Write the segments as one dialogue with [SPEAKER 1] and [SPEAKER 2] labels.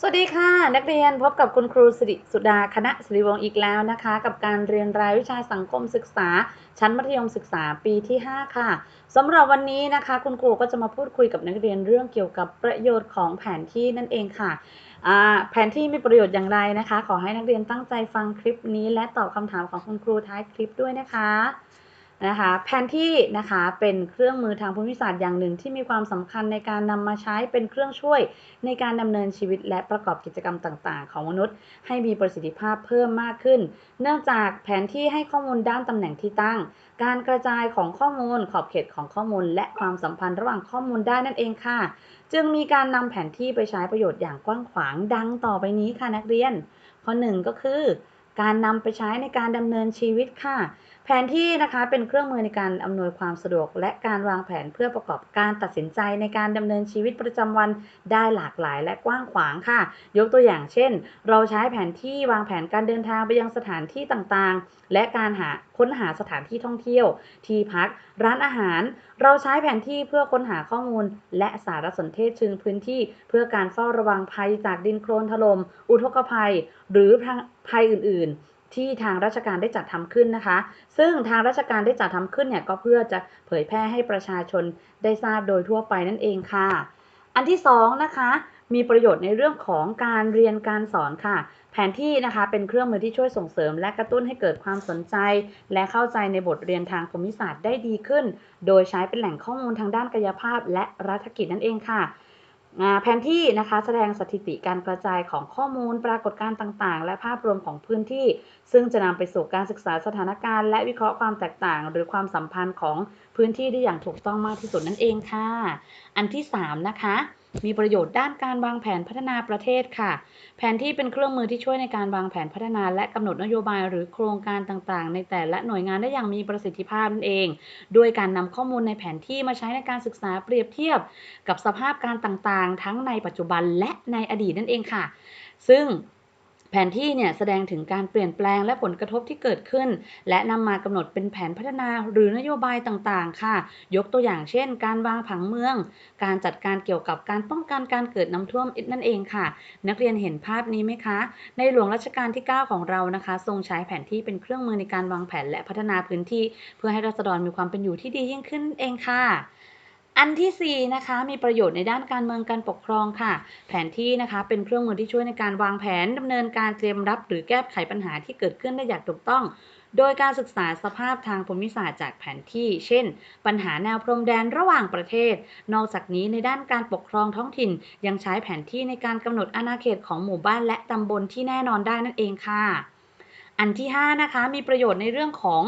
[SPEAKER 1] สวัสดีค่ะ นักเรียนพบกับคุณครูสิริสุดาคณะสิริวงศ์อีกแล้วนะคะ กับการเรียนรายวิชาสังคมศึกษา ชั้นมัธยมศึกษาปีที่ 5 ค่ะสำหรับวันนี้นะคะ คุณครูก็จะมาพูดคุยกับนักเรียนเรื่องเกี่ยวกับประโยชน์ของแผนที่นั่นเองค่ะแผนที่มีประโยชน์อย่างไรนะคะ ขอให้นักเรียนตั้งใจฟังคลิปนี้ และตอบคำถามของคุณครูท้ายคลิปด้วยนะคะ นะคะแผนที่นะคะเป็นเครื่องมือทางภูมิศาสตร์อย่างหนึ่งที่มีความสำคัญในการนำมาใช้เป็นเครื่องช่วยในการดำเนินชีวิตและประกอบกิจกรรมต่าง ๆ ของมนุษย์ ให้มีประสิทธิภาพเพิ่มมากขึ้น เนื่องจากแผนที่ให้ข้อมูลด้านตำแหน่งที่ตั้ง การกระจายของข้อมูล ขอบเขตของข้อมูล และความสัมพันธ์ระหว่างข้อมูลได้นั่นเองค่ะ จึงมีการนำแผนที่ไปใช้ประโยชน์อย่างกว้างขวางดังต่อไปนี้ค่ะนักเรียน ข้อหนึ่งก็คือ การนำไปใช้ในการดำเนินชีวิตค่ะ แผนที่นะคะเป็นเครื่องมือในการอำนวยความสะดวก และการวางแผนเพื่อประกอบการตัดสินใจในการดำเนินชีวิตประจำวันได้หลากหลายและกว้างขวางค่ะ ยกตัวอย่างเช่น เราใช้แผนที่วางแผนการเดินทางไปยังสถานที่ต่างๆ และการหาค้นหาสถานที่ท่องเที่ยว ที่พัก ร้านอาหาร เราใช้แผนที่เพื่อค้นหาข้อมูล และสารสนเทศเชิงพื้นที่ เพื่อการเฝ้าระวังภัยจากดินโคลนถล่มอุทกภัย หรือภัยอื่น ๆ ที่ทางราชการได้จัดทำขึ้นนะคะ ซึ่งทางราชการได้จัดทำขึ้นเนี่ยก็เพื่อจะเผยแพร่ให้ประชาชนได้ทราบโดยทั่วไปนั่นเองค่ะ อันที่สองนะคะมีประโยชน์ในเรื่องของการเรียนการสอนค่ะ แผนที่นะคะเป็นเครื่องมือที่ช่วยส่งเสริม และกระตุ้นให้เกิดความสนใจ และเข้าใจในบทเรียนทางภูมิศาสตร์ได้ดีขึ้น โดยใช้เป็นแหล่งข้อมูลทางด้านกายภาพ และรัฐกิจนั่นเองค่ะ แผนที่นะคะแสดงสถิติการกระจายของข้อมูลปรากฏการณ์ต่างๆ และภาพรวมของพื้นที่ ซึ่งจะนำไปสู่การศึกษาสถานการณ์ และวิเคราะห์ความแตกต่าง หรือความสัมพันธ์ของพื้นที่ได้อย่างถูกต้องมากที่สุดนั่นเองค่ะ อันที่ 3 นะคะมีประโยชน์ด้านการวางแผนพัฒนาประเทศค่ะ แผนที่เป็นเครื่องมือที่ช่วยในการวางแผนพัฒนา และกำหนดนโยบายหรือโครงการต่างๆ ในแต่ละหน่วยงานได้อย่างมีประสิทธิภาพนั่นเอง ด้วยการนำข้อมูลในแผนที่มาใช้ในการศึกษาเปรียบเทียบ กับสภาพการต่างๆ ทั้งในปัจจุบันและในอดีตนั่นเองค่ะ ซึ่ง แผนที่เนี่ยแสดงถึงการเปลี่ยนแปลงและผลกระทบที่เกิดขึ้น และนำมากำหนดเป็นแผนพัฒนาหรือนโยบายต่างๆ ค่ะ ยกตัวอย่างเช่น การวางผังเมือง การจัดการเกี่ยวกับการป้องกันการเกิดน้ำท่วมนั่นเองค่ะ นักเรียนเห็นภาพนี้ไหมคะ ในหลวงรัชกาลที่ 9 ของเรานะคะ ทรงใช้แผนที่เป็นเครื่องมือในการวางแผนและพัฒนาพื้นที่ เพื่อให้ราษฎรมีความเป็นอยู่ที่ดียิ่งขึ้นเองค่ะ อันที่ 4 นะคะ มีประโยชน์ในด้านการเมืองการปกครองค่ะ แผนที่นะคะเป็นเครื่องมือที่ช่วยในการวางแผนดำเนินการเตรียมรับหรือแก้ไขปัญหาที่เกิดขึ้นได้อย่างถูกต้อง โดยการศึกษาสภาพทางภูมิศาสตร์จากแผนที่ เช่น ปัญหาแนวพรมแดนระหว่างประเทศ นอกจากนี้ในด้านการปกครองท้องถิ่น ยังใช้แผนที่ในการกำหนดอาณาเขตของหมู่บ้านและตำบลที่แน่นอนได้นั่นเองค่ะ อันที่5นะคะมีประโยชน์ในเรื่องของ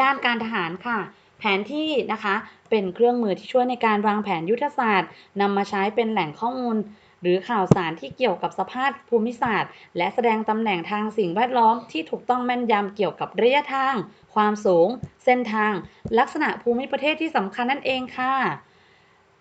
[SPEAKER 1] ด้านการทหารค่ะแผนที่นะคะ เป็นเครื่องมือที่ช่วยในการวางแผนยุทธศาสตร์นำมาใช้เป็นแหล่งข้อมูล หรือข่าวสารที่เกี่ยวกับสภาพภูมิศาสตร์ และแสดงตำแหน่งทางสิ่งแวดล้อมที่ถูกต้องแม่นยำเกี่ยวกับระยะทาง ความสูง เส้นทาง ลักษณะภูมิประเทศที่สำคัญนั่นเองค่ะ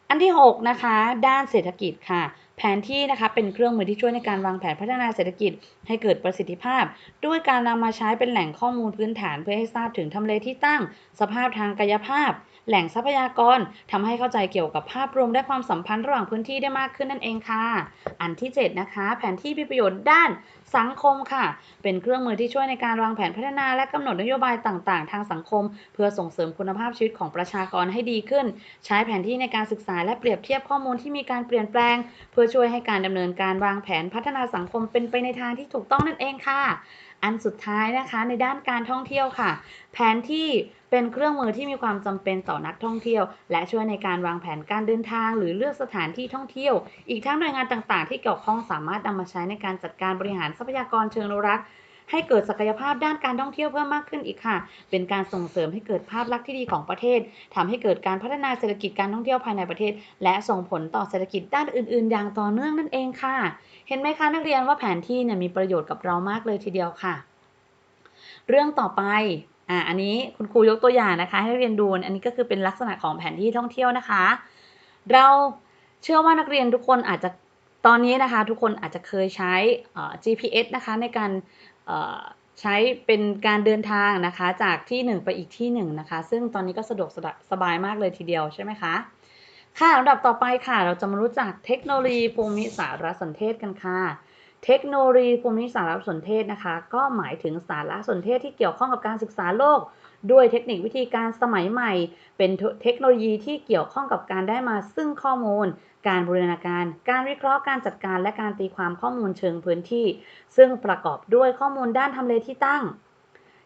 [SPEAKER 1] อันที่ 6 นะคะ ด้านเศรษฐกิจค่ะแผนที่นะคะเป็นเครื่องมือที่ช่วยในการวางแผนพัฒนาเศรษฐกิจให้เกิดประสิทธิภาพ ด้วยการนำมาใช้เป็นแหล่งข้อมูลพื้นฐานเพื่อให้ทราบถึงทำเลที่ตั้ง สภาพทางกายภาพ แหล่งทรัพยากรทำให้เข้าใจเกี่ยวกับภาพรวมและความสัมพันธ์ระหว่างพื้นที่ได้มากขึ้นนั่นเองค่ะ อันที่ 7 นะคะ แผนที่มีประโยชน์ด้านสังคมค่ะ เป็นเครื่องมือที่ช่วยในการวางแผนพัฒนาและกำหนดนโยบายต่างๆ ทางสังคม เพื่อส่งเสริมคุณภาพชีวิตของประชากรให้ดีขึ้น ใช้แผนที่ในการศึกษาและเปรียบเทียบข้อมูลที่มีการเปลี่ยนแปลง เพื่อช่วยให้การดำเนินการวางแผนพัฒนาสังคมเป็นไปในทางที่ถูกต้องนั่นเองค่ะ อันสุดท้ายนะคะในด้านการท่องเที่ยวค่ะ แผนที่เป็นเครื่องมือที่มีความจำเป็นต่อนักท่องเที่ยว และช่วยในการวางแผนการเดินทาง หรือเลือกสถานที่ท่องเที่ยว อีกทั้งหน่วยงานต่างๆ ที่เกี่ยวข้องสามารถนำมาใช้ในการจัดการบริหารทรัพยากรเชิงอนุรักษ์ ให้เกิดศักยภาพด้านการท่องเที่ยวเพิ่มมากขึ้นอีกค่ะ เป็นการส่งเสริมให้เกิดภาพลักษณ์ที่ดีของประเทศทำให้เกิดการพัฒนาเศรษฐกิจการท่องเที่ยวภายในประเทศ และส่งผลต่อเศรษฐกิจด้านอื่น ๆ อย่างต่อเนื่องนั่นเองค่ะ เห็นไหมคะนักเรียนว่าแผนที่เนี่ยมีประโยชน์กับเรามากเลยทีเดียวค่ะ เรื่องต่อไปอ่าอันนี้คุณครูยกตัวอย่างนะคะ ให้เรียนดูอันนี้ก็คือเป็นลักษณะของแผนที่ท่องเที่ยวนะคะ เราเชื่อว่านักเรียนทุกคนอาจจะตอนนี้นะคะทุกคนอาจจะเคยใช้ GPS นะคะในการ ใช้เป็นการเดินทางนะคะ จากที่หนึ่งไปอีกที่หนึ่งนะคะ ซึ่งตอนนี้ก็สะดวกสบายมากเลยทีเดียวใช่ไหมคะ ค่ะลำดับต่อไปค่ะ เราจะมารู้จักเทคโนโลยีภูมิสารสนเทศกันค่ะ เทคโนโลยีภูมิสารสนเทศนะคะ ก็หมายถึงสารสนเทศที่เกี่ยวข้องกับการศึกษาโลก ด้วยเทคนิควิธีการสมัยใหม่ เป็นเทคโนโลยีที่เกี่ยวข้องกับการได้มาซึ่งข้อมูล การบูรณาการ การวิเคราะห์การจัดการและการตีความข้อมูลเชิงพื้นที่ ซึ่งประกอบด้วยข้อมูลด้านทำเลที่ตั้ง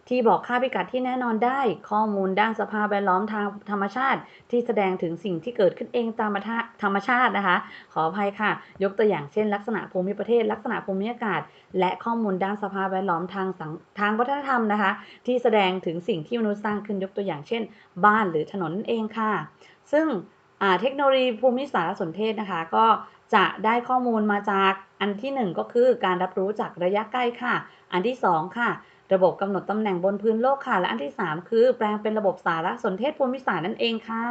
[SPEAKER 1] ที่บอกค่าพิกัดที่แน่นอนได้ ข้อมูลด้านสภาพแวดล้อมทางธรรมชาติ ที่แสดงถึงสิ่งที่เกิดขึ้นเองตามธรรมชาตินะคะ ขออภัยค่ะ ยกตัวอย่างเช่น ลักษณะภูมิประเทศ ลักษณะภูมิอากาศ และข้อมูลด้านสภาพแวดล้อมทางสังทางวัฒนธรรมนะคะ ที่แสดงถึงสิ่งที่มนุษย์สร้างขึ้นยกตัวอย่างเช่น บ้านหรือถนนนั่นเองค่ะ ซึ่งเทคโนโลยีภูมิสารสนเทศนะคะ ก็จะได้ข้อมูลมาจากอันที่ 1 ก็คือการรับรู้จากระยะใกล้ค่ะ อันที่ 2 ค่ะ ระบบกำหนดตำแหน่งบนพื้นโลกค่ะ และอันที่ 3 คือ แปลงเป็นระบบสารสนเทศภูมิศาสตร์นั่นเองค่ะ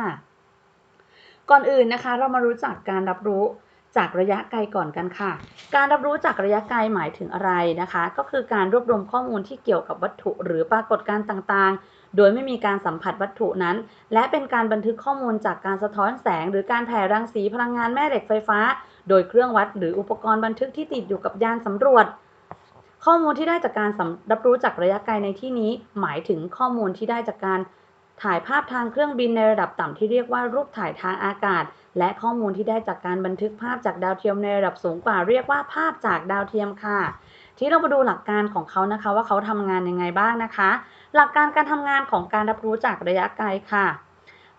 [SPEAKER 1] ก่อนอื่นนะคะ เรามารู้จักการรับรู้จากระยะไกลก่อนกันค่ะ การรับรู้จากระยะไกลหมายถึงอะไรนะคะ ก็คือการรวบรวมข้อมูลที่เกี่ยวกับวัตถุ หรือปรากฏการณ์ต่างๆ โดยไม่มีการสัมผัสวัตถุนั้น และเป็นการบันทึกข้อมูลจากการสะท้อนแสง หรือการแผ่รังสีพลังงานแม่เหล็กไฟฟ้า โดยเครื่องวัดหรืออุปกรณ์บันทึกที่ติดอยู่กับยานสำรวจ ข้อมูลที่ได้จากการรับรู้จากระยะไกลในที่นี้ หมายถึงข้อมูลที่ได้จากการถ่ายภาพทางเครื่องบินในระดับต่ำที่เรียกว่ารูปถ่ายทางอากาศ และข้อมูลที่ได้จากการบันทึกภาพจากดาวเทียมในระดับสูงกว่า เรียกว่าภาพจากดาวเทียมค่ะ ที่เรามาดูหลักการของเขานะคะ ว่าเขาทำงานยังไงบ้างนะคะ หลักการการทำงานของการรับรู้จากระยะไกลค่ะ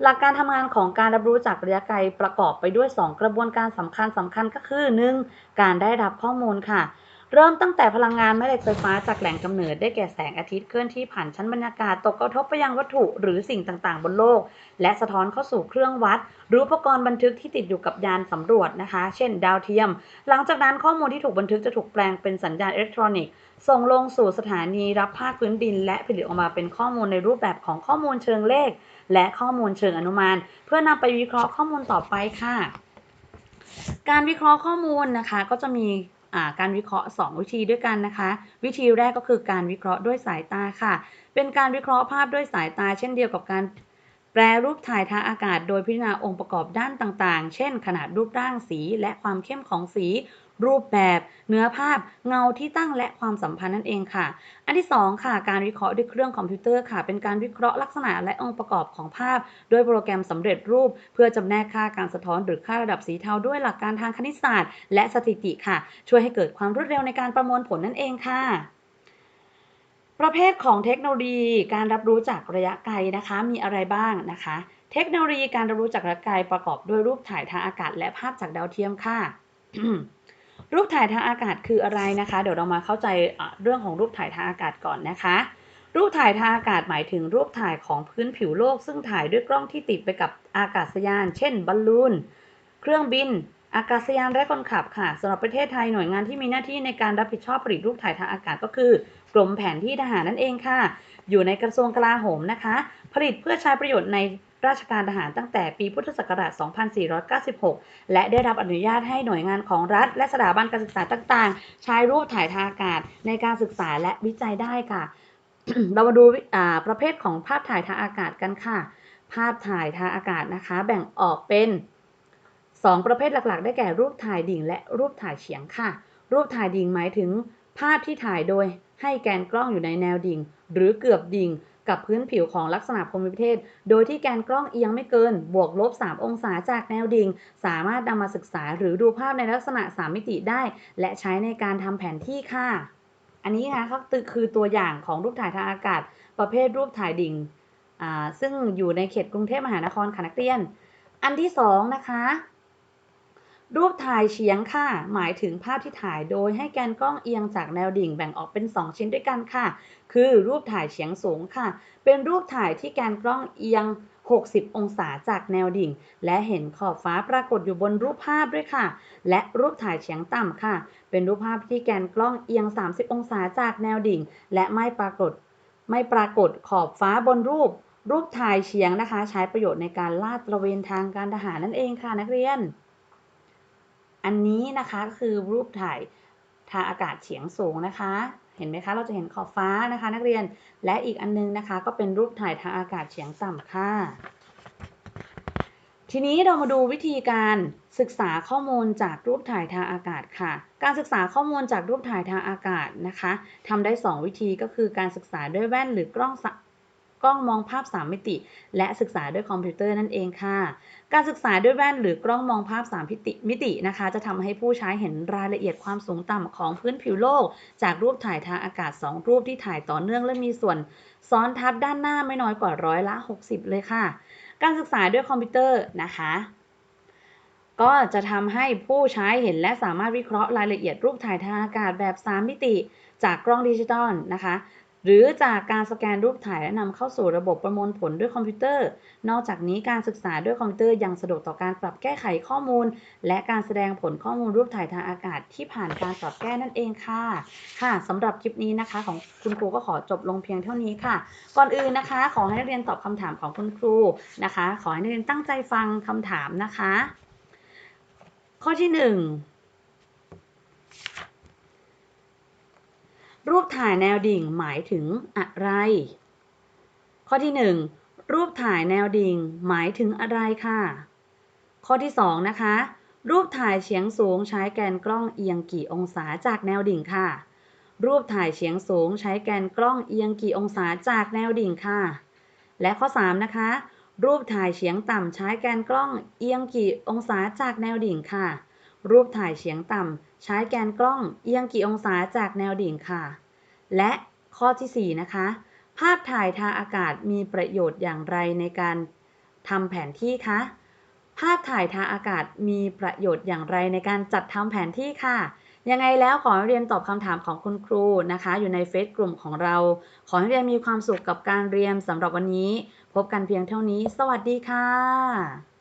[SPEAKER 1] หลักการทำงานของการรับรู้จากระยะไกลประกอบไปด้วย 2 กระบวนการสำคัญสำคัญก็คือ 1. การได้รับข้อมูลค่ะ เริ่มตั้งแต่พลังงานแม่เหล็กไฟฟ้าจากแหล่งกำเนิดได้แก่แสงอาทิตย์เคลื่อนที่ผ่านชั้นบรรยากาศตกกระทบไปยังวัตถุหรือสิ่งต่างๆ บนโลก และสะท้อนเข้าสู่เครื่องวัด หรืออุปกรณ์บันทึกที่ติดอยู่กับยานสำรวจนะคะ เช่น ดาวเทียม หลังจากนั้นข้อมูลที่ถูกบันทึกจะถูกแปลงเป็นสัญญาณอิเล็กทรอนิกส์ส่งลงสู่สถานีรับภาคพื้นดิน และผลิตออกมาเป็นข้อมูลในรูปแบบของข้อมูลเชิงเลข และข้อมูลเชิงอนุมาน เพื่อนำไปวิเคราะห์ข้อมูลต่อไปค่ะ การวิเคราะห์ข้อมูลนะคะก็จะมี การวิเคราะห์ 2 วิธีด้วยกันนะคะ วิธีแรกก็คือการวิเคราะห์ด้วยสายตาค่ะ เป็นการวิเคราะห์ภาพด้วยสายตา เช่นเดียวกับการ แปรรูปถ่ายทางอากาศโดยพิจารณาองค์ประกอบด้านต่างๆ เช่น ขนาดรูปร่างสี และความเข้มของสี รูปแบบ เนื้อภาพ เงาที่ตั้งและความสัมพันธ์นั่นเองค่ะ อันที่ 2 ค่ะ การวิเคราะห์ด้วยเครื่องคอมพิวเตอร์ค่ะ เป็นการวิเคราะห์ลักษณะและองค์ประกอบของภาพโดยโปรแกรมสำเร็จรูป เพื่อจำแนกค่าการสะท้อนหรือค่าระดับสีเทาด้วยหลักการทางคณิตศาสตร์ และสถิติค่ะ ช่วยให้เกิดความรวดเร็วในการประมวลผลนั่นเองค่ะ ประเภทของเทคโนโลยีการรับรู้จากระยะไกลนะคะ มีอะไรบ้างนะคะ เทคโนโลยีการรับรู้จากระยะไกลประกอบด้วยรูปถ่ายทางอากาศและภาพจากดาวเทียมค่ะ รูปถ่ายทางอากาศคืออะไรนะคะ เดี๋ยวเรามาเข้าใจเรื่องของรูปถ่ายทางอากาศก่อนนะคะ รูปถ่ายทางอากาศหมายถึงรูปถ่ายของพื้นผิวโลก ซึ่งถ่ายด้วยกล้องที่ติดไปกับอากาศยาน เช่นบอลลูน เครื่องบิน อากาศยานและคนขับค่ะสำหรับประเทศไทยหน่วยงานที่มีหน้าที่ในการรับผิดชอบผลิตรูปถ่ายทางอากาศก็คือกรมแผนที่ทหารนั่นเองค่ะ อยู่ในกระทรวงกลาโหมนะคะ ผลิตเพื่อใช้ประโยชน์ในราชการทหารตั้งแต่ปีพุทธศักราช 2496 และได้รับอนุญาตให้หน่วยงานของรัฐ และสถาบันการศึกษาต่างๆ ใช้รูปถ่ายทางอากาศในการศึกษาและวิจัยได้ค่ะ เรามาดูประเภทของภาพถ่ายทางอากาศกันค่ะ ภาพถ่ายทางอากาศนะคะ แบ่งออกเป็น 2 ประเภทหลักๆ ได้แก่รูปถ่ายดิ่งและรูปถ่ายเฉียงค่ะ รูปถ่ายดิ่งหมายถึง ภาพที่ถ่ายโดยให้แกนกล้องอยู่ในแนวดิ่ง หรือเกือบดิ่งกับพื้นผิวของลักษณะภูมิประเทศ โดยที่แกนกล้องเอียงไม่เกิน บวกลบ 3 องศาจากแนวดิ่ง สามารถนำมาศึกษาหรือดูภาพในลักษณะ 3 มิติได้ และใช้ในการทำแผนที่ค่ะ อันนี้นะคะก็คือตัวอย่างของรูปถ่ายทางอากาศ ประเภทรูปถ่ายดิ่ง ซึ่งอยู่ในเขตกรุงเทพมหานครค่ะนักเรียน อันที่2นะคะ รูปถ่ายเฉียงค่ะ หมายถึงภาพที่ถ่ายโดยให้แกนกล้องเอียงจากแนวดิ่งแบ่งออกเป็น 2 ชิ้นด้วยกันค่ะ คือรูปถ่ายเฉียงสูงค่ะ เป็นรูปถ่ายที่แกนกล้องเอียง 60 องศาจากแนวดิ่ง และเห็นขอบฟ้าปรากฏอยู่บนรูปภาพด้วยค่ะ และรูปถ่ายเฉียงต่ำค่ะ เป็นรูปภาพที่แกนกล้องเอียง 30 องศาจากแนวดิ่ง และไม่ปรากฏ ไม่ปรากฏขอบฟ้าบนรูป รูปถ่ายเฉียงนะคะ ใช้ประโยชน์ในการลาดตระเวนทางการทหารนั่นเองค่ะนักเรียน อันนี้นะคะคือรูปถ่ายทางอากาศเฉียงสูงนะคะ เห็นไหมคะ เราจะเห็นขอบฟ้านะคะ นักเรียน และอีกอันนึงนะคะ ก็เป็นรูปถ่ายทางอากาศเฉียงต่ำค่ะ ทีนี้เรามาดูวิธีการศึกษาข้อมูลจากรูปถ่ายทางอากาศค่ะ การศึกษาข้อมูลจากรูปถ่ายทางอากาศนะคะทำได้ 2 วิธีก็คือการศึกษาด้วยแว่นหรือกล้องสะ กล้องมองภาพ 3 มิติ และศึกษาด้วยคอมพิวเตอร์นั่นเองค่ะ การศึกษาด้วยแว่นหรือกล้องมองภาพ 3 มิติมิตินะคะ จะทำให้ผู้ใช้เห็นรายละเอียดความสูงต่ำของพื้นผิวโลก จากรูปถ่ายทางอากาศ 2 รูปที่ถ่ายต่อเนื่องและมีส่วนซ้อนทับด้านหน้าไม่น้อยกว่าร้อยละ 60 เลยค่ะ การศึกษาด้วยคอมพิวเตอร์นะคะก็จะทำให้ผู้ใช้เห็นและสามารถวิเคราะห์รายละเอียดรูปถ่ายทางอากาศแบบ 3 มิติ จากกล้องดิจิตอลนะคะ หรือจากการสแกนรูปถ่ายและนำเข้าสู่ระบบประมวลผลด้วยคอมพิวเตอร์ นอกจากนี้การศึกษาด้วยคอมพิวเตอร์ยังสะดวกต่อการปรับแก้ไขข้อมูล และการแสดงผลข้อมูลรูปถ่ายทางอากาศที่ผ่านการปรับแก้นั่นเองค่ะ ค่ะสำหรับคลิปนี้นะคะ ของคุณครูก็ขอจบลงเพียงเท่านี้ค่ะ ก่อนอื่นนะคะ ขอให้นักเรียนตอบคำถามของคุณครูนะคะ ขอให้นักเรียนตั้งใจฟังคำถามนะคะ ข้อที่ 1 รูปถ่ายแนวดิ่งหมายถึงอะไร ข้อที่หนึ่งรูปถ่ายแนวดิ่งหมายถึงอะไรค่ะ ข้อที่สองนะคะ รูปถ่ายเฉียงสูงใช้แกนกล้องเอียงกี่องศาจากแนวดิ่งค่ะ รูปถ่ายเฉียงสูงใช้แกนกล้องเอียงกี่องศาจากแนวดิ่งค่ะ และข้อ 3 นะคะ รูปถ่ายเฉียงต่ำใช้แกนกล้องเอียงกี่องศาจากแนวดิ่งค่ะ รูปถ่ายเฉียงต่ำ ใช้แกนกล้องเอียงกี่องศาจากแนวดิ่งค่ะ และข้อทีสี่ 4 นะคะ ภาพถ่ายทางอากาศมีประโยชน์อย่างไรในการทำแผนที่คะ ภาพถ่ายทางอากาศมีประโยชน์อย่างไรในการจัดทำแผนที่ค่ะยังไงแล้วขอให้เรียนตอบคำถามของคุณครูนะคะ อยู่ในเฟซกลุ่มของเรา ขอให้เรียนมีความสุขกับการเรียนสำหรับวันนี้ พบกันเพียงเท่านี้ สวัสดีค่ะ